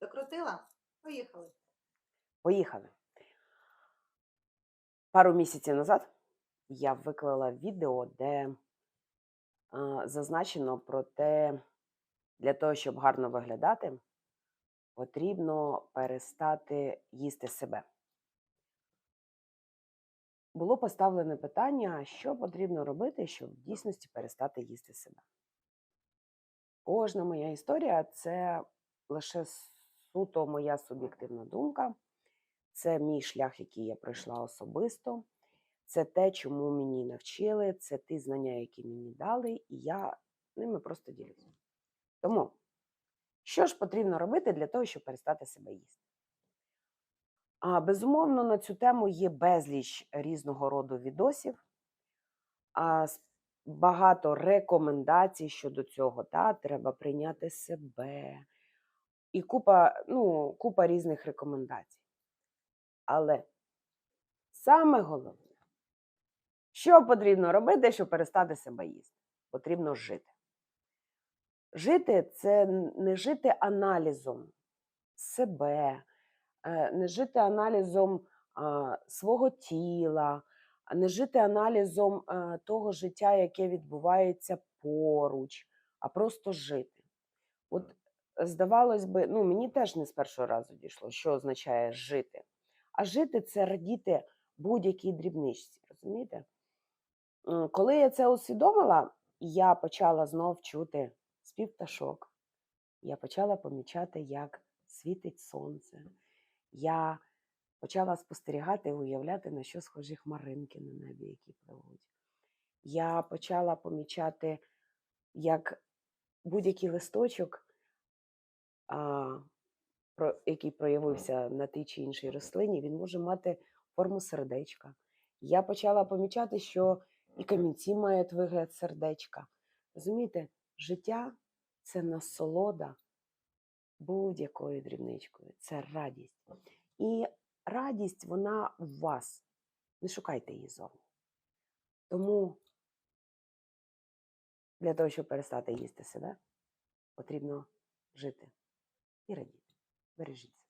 Докрутила? Поїхали. Поїхали. Пару місяців назад я виклала відео, де а, зазначено про те, для того, щоб гарно виглядати, потрібно перестати їсти себе. Було поставлене питання, що потрібно робити, щоб в дійсності перестати їсти себе. Кожна моя історія це лише суто моя суб'єктивна думка. Це мій шлях, який я пройшла особисто. Це те, чому мені навчили, це ті знання, які мені дали, і я ними просто ділюся. Тому, що ж потрібно робити для того, щоб перестати себе їсти? А, безумовно, на цю тему є безліч різного роду відосів, а, багато рекомендацій щодо цього. Та? Треба прийняти себе. І купа, ну, купа різних рекомендацій. Але саме головне, що потрібно робити, щоб перестати себе їсти? Потрібно жити. Жити це не жити аналізом себе, е, не жити аналізом свого тіла, не жити аналізом е, того життя, яке відбувається поруч, а просто жити. От здавалось би, ну мені теж не з першого разу дійшло, що означає жити. А жити це радіти будь-якій дрібничці, розумієте? Коли я це усвідомила, я почала знов чути спів пташок. Я почала помічати, як світить сонце. Я почала спостерігати і уявляти, на що схожі хмаринки на небі, які пливуть. Я почала помічати, як будь-який листочок, а, про, який проявився на тій чи іншій рослині, він може мати форму сердечка. Я почала помічати, що і камінці мають вигляд сердечка. Розумієте, життя це насолода будь-якою дрібничкою, це радість. І радість, вона в вас. Не шукайте її зовні. Тому для того, щоб перестати їсти себе, потрібно жити і радіти. Бережіть себе.